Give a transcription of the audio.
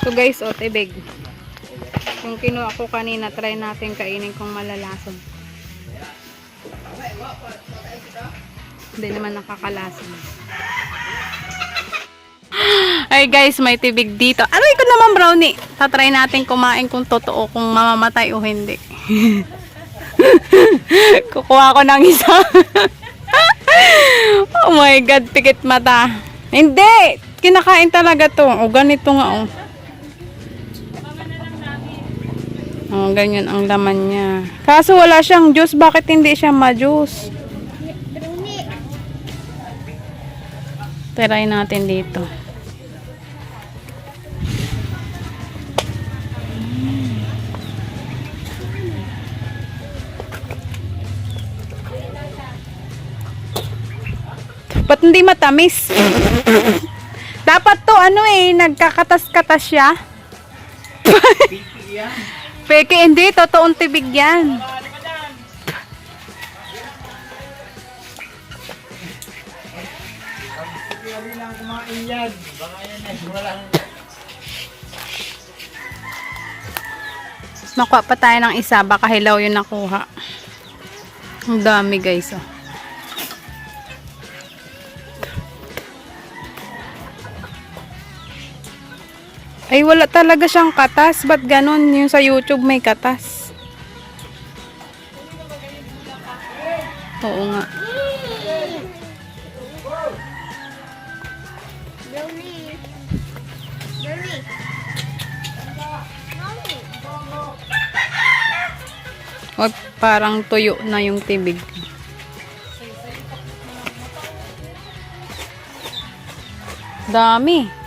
So guys, o tibig. Yung kinuha ko kanina, try natin kainin kung malalason. Hindi naman nakakalason. Ay guys, may tibig dito. Aray ko naman brownie. Tatry natin kumain kung totoo, kung mamamatay o hindi. Kukuha ko ng isa. oh my God, pikit mata. Hindi! Kinakain talaga to. O ganito nga oh. Oh, ganyan ang laman niya. Kaso wala siyang juice. Bakit hindi siya ma-juice? Try natin dito. Ba't hindi matamis? Dapat to ano eh, nagkakatas-katas siya. Peke, hindi. Totoong tibig yan. Kumain yan. Baka yan eh. Walang Nakuha pa tayo ng isa. Baka hilaw yung nakuha. Ang dami guys. Oh. Ay, wala talaga siyang katas. Ba't ganon? Yung sa YouTube may katas. Oo nga. O, parang tuyo na yung tibig. Dami.